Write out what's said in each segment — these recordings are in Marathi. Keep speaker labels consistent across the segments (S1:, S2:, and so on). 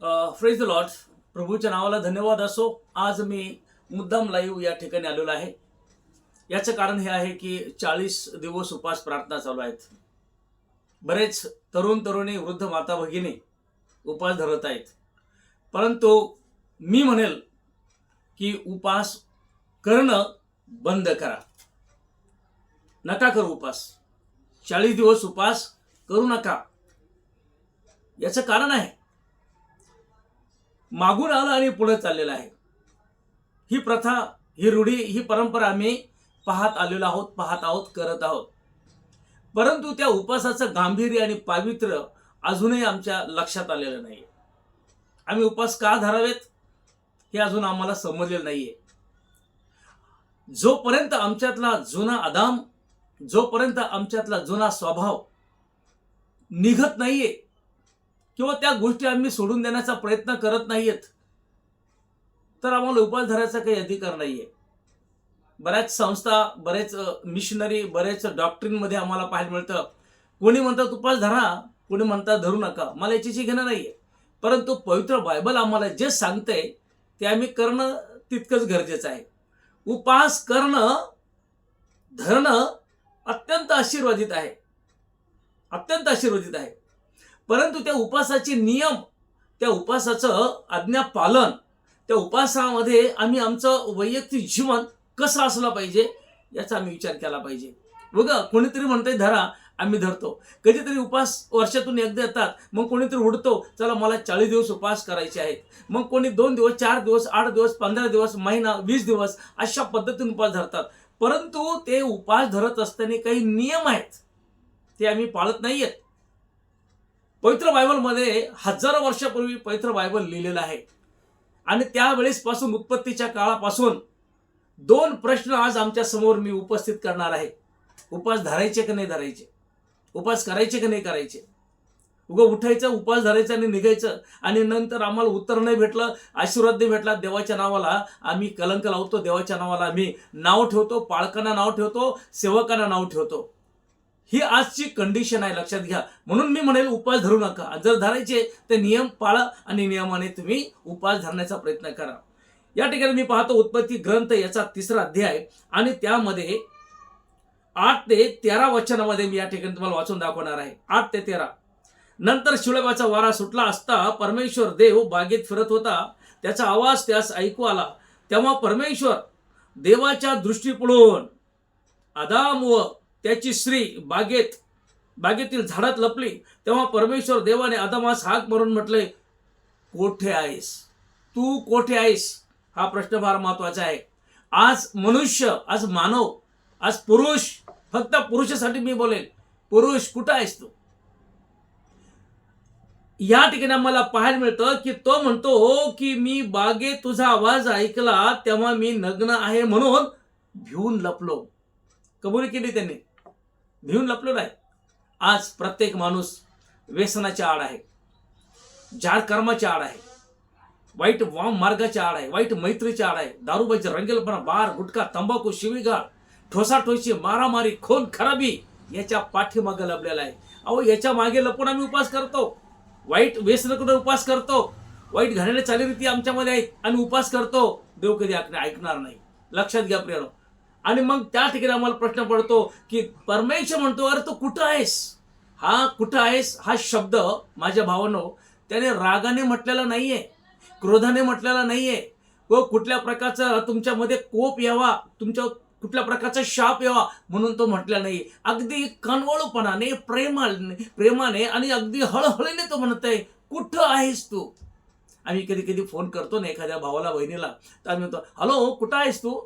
S1: फ्रेज द लॉर्ड प्रभूच्या नावाला धन्यवाद असो. आज मी मुद्दाम लाईव्ह या ठिकाणी आलेलो आहे. याचं कारण हे आहे की चाळीस दिवस उपास प्रार्थना चालू आहेत. बरेच तरुण तरुणी वृद्ध माता भगिनी उपास धरत आहेत. परंतु मी म्हणेल की उपास करणं बंद करा. नका करू उपास. चाळीस दिवस उपास करू नका. याचं कारण आहे मागून आलं आणि पुढे चाललेलं आहे. ही प्रथा ही रूढी ही परंपरा आम्ही पाहत आलेलो आहोत पाहत आहोत करत आहोत. परंतु त्या उपासाचं गांभीर्य आणि पावित्र्य अजूनही आमच्या लक्षात आलेलं नाही आम्ही उपास का धरावेत हे अजून आम्हाला समजलेलं नाहीये. जोपर्यंत आमच्यातला जुना आदाम जोपर्यंत आमच्यातला जुना स्वभाव निघत नाहीये किंवा त्या गोष्टी आम्ही सोडून देण्याचा प्रयत्न करत नाहीयेत. तर आम्हाला उपास धरायचा काही अधिकार नाहीये. बऱ्याच संस्था बरेच मिशनरी बरेच डॉक्टरीनमध्ये आम्हाला पाहायला मिळतं. कोणी म्हणतात उपास धरा. कोणी म्हणतात धरू नका. मला याच्याशी घेणं नाहीये. परंतु पवित्र बायबल आम्हाला जे सांगतंय ते आम्ही करणं तितकंच गरजेचं आहे. उपास करणं धरणं अत्यंत आशीर्वादित आहे. अत्यंत आशीर्वादित आहे. परंतु त्या उपासाचे नियम त्या उपासाचं आज्ञा पालन त्या उपासामध्ये आम्ही आमचं वैयक्तिक जीवन कसं असलं पाहिजे याचा आम्ही विचार केला पाहिजे. बघा कोणीतरी म्हणतंय धरा आम्ही धरतो. कधीतरी उपास वर्षातून एकदा येतात मग कोणीतरी उडतो चला मला चाळीस दिवस उपास करायचे आहेत. मग कोणी दोन दिवस चार दिवस आठ दिवस पंधरा दिवस महिना वीस दिवस अशा पद्धतीने उपास धरतात. परंतु ते उपास धरत असताना काही नियम आहेत ते आम्ही पाळत नाही आहेत पवित्र बायबलमध्ये हजारो वर्षापूर्वी पवित्र बायबल लिहिलेलं आहे. आणि त्यावेळेसपासून उत्पत्तीच्या काळापासून दोन प्रश्न आज आमच्यासमोर मी उपस्थित करणार आहे. उपास धरायचे की नाही धरायचे? उपास करायचे की नाही करायचे? उगं उठायचं उपास धरायचं आणि निघायचं आणि नंतर आम्हाला उत्तर नाही भेटलं आशीर्वाद नाही भेटला देवाच्या नावाला आम्ही कलंक लावतो देवाच्या नावाला आम्ही नाव ठेवतो पाळकांना नाव ठेवतो सेवकांना नाव ठेवतो. ही आजची कंडिशन आहे लक्षात घ्या. म्हणून मी म्हणेल उपास धरू नका. जर धरायचे तर नियम पाळा आणि नियमाने तुम्ही उपास धरण्याचा प्रयत्न करा. या ठिकाणी मी पाहतो उत्पत्ती ग्रंथ याचा तिसरा अध्याय आणि त्यामध्ये आठ ते तेरा वचनामध्ये मी या ठिकाणी तुम्हाला वाचून दाखवणार आहे. आठ ते तेरा. नंतर शिळबाचा वारा सुटला असता परमेश्वर देव बागेत फिरत होता. त्याचा आवाज त्यास ऐकू आला. तेव्हा परमेश्वर देवाच्या दृष्टीपुढून आदाम व त्याची स्त्री बागेत बागेतील झाडात लपली तेव्हा परमेश्वर देवाने आदमास हाक मारून म्हटले कोठे आहेस? तू कोठे आहेस? हा प्रश्न फार महत्त्वाचा आहे. आज मनुष्य आज मानव आज पुरुष फक्त पुरुषासाठी मी बोलेन. पुरुष कुठं आहेस तू? या ठिकाणी मला पाहायला मिळतं की तो म्हणतो "हो, की मी बागेत तुझा आवाज ऐकला तेव्हा मी नग्न आहे म्हणून भिवून लपलो. कबुली केली त्यांनी. भिवून लपलो आहे. आज प्रत्येक माणूस व्यसनाच्या आड आहे. जाड कर्माच्या आड आहे. वाईट वाम मार्गाच्या आड आहे. वाईट मैत्रीच्या आड आहे. दारूबाईचे रंगेलपणा बार गुटखा तंबाखू शिवीगाळ ठोसाठोशी मारामारी खून खराबी याच्या पाठीमागे लपलेला आहे. अहो याच्या मागे लपून आम्ही उपास करतो. वाईट व्यसनाकडे उपास करतो. वाईट घालण्याच्या चालीरीती आमच्यामध्ये आहेत. आणि उपास करतो. देव कधी ऐकणार नाही. लक्षात घ्या प्रेरणा आणि मग त्या ठिकाणी आम्हाला प्रश्न पडतो की परमेश्वर म्हणतो अरे तू कुठं आहेस? हा कुठं आहेस? हा शब्द माझ्या भावानो त्याने रागाने म्हटलेला नाहीये क्रोधाने म्हटलेला नाहीये. व कुठल्या प्रकारचा तुमच्यामध्ये कोप यावा तुमच्या कुठल्या प्रकारचा शाप यावा म्हणून तो म्हटला नाही. अगदी कणवळूपणाने प्रेमाने प्रेमाने आणि अगदी हळहळीने तो म्हणत आहे कुठं आहेस तू? आम्ही कधी कधी फोन करतो ना एखाद्या भावाला बहिणीला तर आम्ही म्हणतो हॅलो कुठं आहेस तू?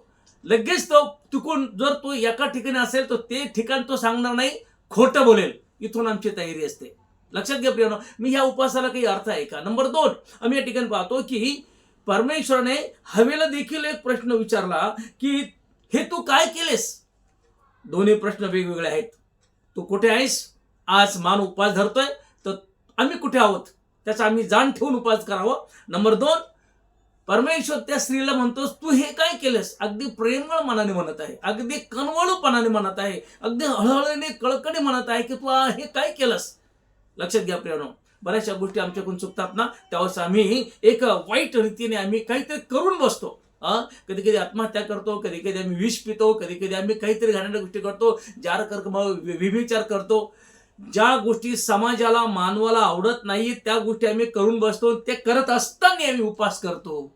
S1: लगेच तो चुकून जर तो एका ठिकाणी असेल तर ते ठिकाण तो सांगणार नाही. खोटं बोलेल. इथून आमची तयारी असते. लक्षात घ्या प्रियानो मी ह्या उपवासाला काही अर्थ आहे का? नंबर दोन आम्ही या ठिकाणी पाहतो की परमेश्वराने हवेला देखील एक प्रश्न विचारला की हे तू काय केलेस? दोन्ही प्रश्न वेगवेगळे आहेत. तू कुठे आहेस? आज मान उपवास धरतोय तर आम्ही कुठे आहोत? त्याचा आम्ही जाण ठेवून उपवास करावा. नंबर दोन परमेश्वर त्या स्त्रीला म्हणतोस तू हे काय केलंस? अगदी प्रेमळ मनाने म्हणत आहे. अगदी कणवळूपणाने म्हणत आहे. अगदी हळहळीने कळकणी म्हणत आहे की तू हे काय केलंस? लक्षात घ्या प्रेरणा बऱ्याचशा गोष्टी आमच्याकडून चुकतात ना त्यावेळेस आम्ही एक वाईट रीतीने आम्ही काहीतरी करून बसतो. कधी कधी आत्महत्या करतो कधी कधी आम्ही विष पितो कधी कधी आम्ही काहीतरी घाणेरड्या गोष्टी करतो जार कर विभिचार करतो. ज्या गोष्टी समाजाला मानवाला आवडत नाही त्या गोष्टी आम्ही करून बसतो ते करत असताना आम्ही उपास करतो.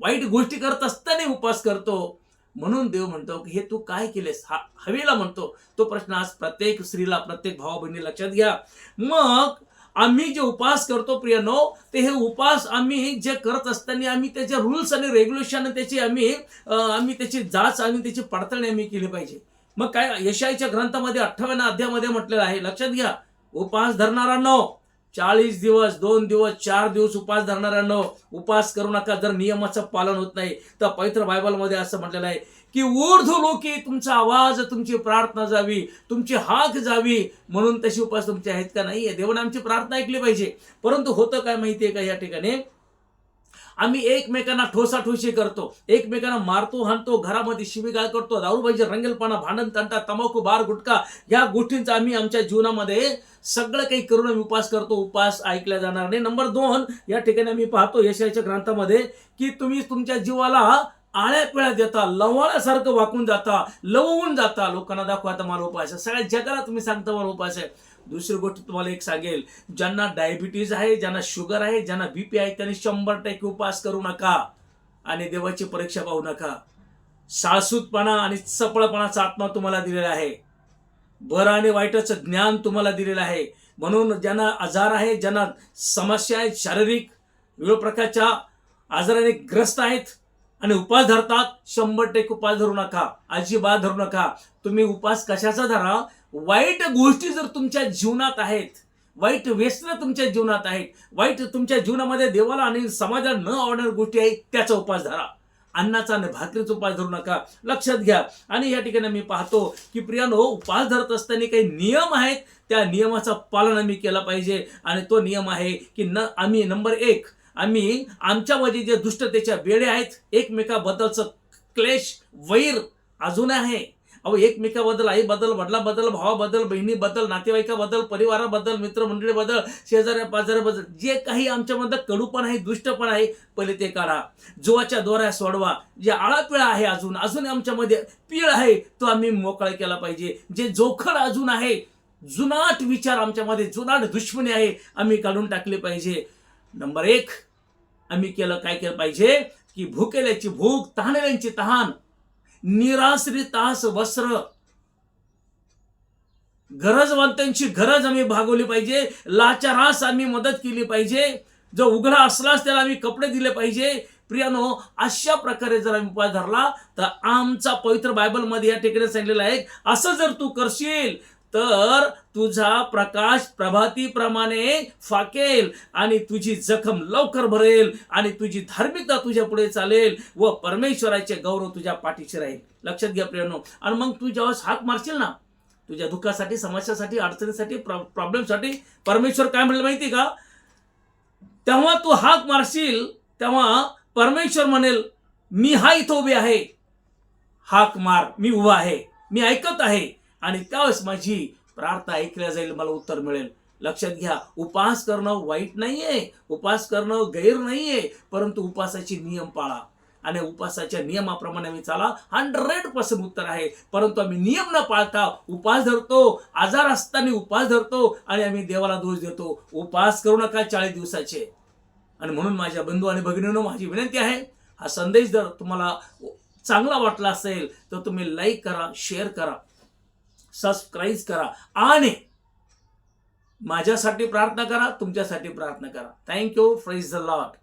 S1: वाईट गोष्टी करत असताना उपास करतो. म्हणून देव म्हणतो की हे तू काय केलेस हा हवेला म्हणतो. तो प्रश्न आज प्रत्येक स्त्रीला प्रत्येक भावा बहिणी लक्षात घ्या. मग आम्ही जे उपास करतो प्रियनो ते हे उपास आम्ही जे करत असताना आम्ही त्याचे रूल्स आणि रेग्युलेशन त्याची आम्ही आम्ही त्याची जाच आणि त्याची पडताळणी आम्ही केली पाहिजे. मग काय यशाईच्या ग्रंथामध्ये अठ्ठाव्या अध्यामध्ये म्हटलेलं आहे लक्षात घ्या. उपास धरणाऱ्यांनो चाळीस दिवस दोन दिवस चार दिवस उपास धरणाऱ्यांनो उपास करू नका जर नियमाचं पालन होत नाही. तर पवित्र बायबलमध्ये असं म्हटलेलं आहे की ऊर्ध्व लोकी तुमचा आवाज तुमची प्रार्थना जावी तुमची हाक जावी. म्हणून तशी उपास तुमचे आहेत का? नाही देवाने आमची प्रार्थना ऐकली पाहिजे. परंतु होतं काय माहितीये का? या ठिकाणी आम्ही एकमेकांना ठोसाठोशी करतो एकमेकांना मारतो हाणतो घरामध्ये शिवीगाळ करतो दारूबाईचे रंगेलपणा भांडण तंटा तंबाखू बार गुटखा या गोष्टींचा आम्ही आमच्या जीवनामध्ये सगळं काही करून आम्ही उपास करतो उपास ऐकला जाणार नाही. नंबर दोन या ठिकाणी आम्ही पाहतो यशाच्या ग्रंथामध्ये की तुम्ही तुमच्या जीवाला आळ्यापिळ्या देता लवाळ्यासारखं वाकून जाता लवून जाता. लोकांना दाखवा आता मला उपास आहे सगळ्या जगाला तुम्ही सांगता मला उपास आहे दुसरी गोष्ट तुम्हाला एक सांगेल. ज्यांना डायबिटीज आहे ज्यांना शुगर आहे ज्यांना बीपी आहे त्यांनी शंभर टक्के उपास करू नका. आणि देवाची परीक्षा पाहू नका. साळसूतपणा आणि चपळपणाचा आत्मा तुम्हाला दिलेला आहे. बरं आणि वाईटाचं ज्ञान तुम्हाला दिलेलं आहे. म्हणून ज्यांना आजार आहे ज्यांना समस्या आहेत शारीरिक विविध प्रकारच्या आजाराने ग्रस्त आहेत आणि उपास धरतात शंभर टक्के उपास धरू नका अजिबात धरू नका. तुम्ही उपास कशाचा धरा? वाईट गोष्टी जर तुमच्या जीवनात आहेत वाईट व्यसनं तुमच्या जीवनात आहेत वाईट तुमच्या जीवनामध्ये देवाला आणि समाजाला न आवडणाऱ्या गोष्टी आहेत त्याचा उपास धरा. अन्नाचा आणि भाकरीचा उपास धरू नका. लक्षात घ्या. आणि या ठिकाणी मी पाहतो की प्रियानो उपास धरत असताना काही नियम आहेत त्या नियमाचं पालन आम्ही केलं पाहिजे. आणि तो नियम आहे की न आम्ही नंबर एक आम्ही आमच्यामध्ये जे दुष्टतेच्या बेडे आहेत एकमेकाबद्दलचं क्लेश वैर अजून आहे. अहो एकमेकाबद्दल आईबद्दल वडिलाबद्दल भावाबद्दल बहिणीबद्दल नातेवाईकाबद्दल परिवाराबद्दल मित्रमंडळीबद्दल शेजाऱ्या पाजाऱ्याबद्दल जे काही आमच्यामध्ये कडूपण आहे दुष्टपण आहे पहिले ते काढा. जुवाच्या दोऱ्या सोडवा. जे आळापिळा आहे अजून अजून आमच्यामध्ये पीळ आहे तो आम्ही मोकळा केला पाहिजे. जे जोखड अजून आहे जुनाट विचार आमच्यामध्ये जुनाट दुश्मनी आहे आम्ही काढून टाकले पाहिजे. नंबर एक आम्ही केलं काय केलं पाहिजे? की भुकेल्याची भूक तहानल्यांची तहान निराश्रितास वस्त्र. गरजवंतांची गरज आम्ही भागवली पाहिजे. लाचारास आम्ही मदत केली पाहिजे. जो उघडा असलाच त्याला आम्ही कपडे दिले पाहिजे. प्रियानो अशा प्रकारे जर आम्ही उपाय धरला तर आमचा पवित्र बायबलमध्ये या ठिकाणी सांगलेला आहे असं जर तू करशील तर तुझा प्रकाश प्रभातीप्रमाणे फाकेल आणि तुझी जखम लवकर भरेल आणि तुझी धार्मिकता तुझ्या पुढे चालेल व परमेश्वराचे गौरव तुझ्या पाठीशी राहील. लक्षात घ्या प्रियानो. आणि मग तू जेव्हा हाक मारशील ना तुझ्या दुःखासाठी समस्यासाठी अडचणीसाठी प्रॉब्लेमसाठी परमेश्वर काय म्हणलं माहिती का? तेव्हा तू हाक मारशील तेव्हा परमेश्वर म्हणेल मी हा इथं उभे आहे. हाक मार. मी उभा आहे. मी ऐकत आहे. आणि त्यावेळेस माझी प्रार्थना ऐकल्या जाईल मला उत्तर मिळेल. लक्षात घ्या उपास करणं वाईट नाहीये उपास करणं गैर नाहीये परंतु उपासाचे नियम पाळा. आणि उपासाच्या नियमाप्रमाणे आम्ही चाला हंड्रेड पर्सेंट उत्तर आहे. परंतु आम्ही नियम न पाळता उपास धरतो आजार असताना उपास धरतो आणि आम्ही देवाला दोष देतो. उपास करू नका चाळीस दिवसाचे. आणि म्हणून माझ्या बंधू आणि भगिनींनो माझी विनंती आहे हा संदेश जर तुम्हाला चांगला वाटला असेल तर तुम्ही लाईक करा शेअर करा. सबस्क्राईब करा. आणि माझ्यासाठी प्रार्थना करा तुमच्यासाठी प्रार्थना करा. Thank you phrase the lot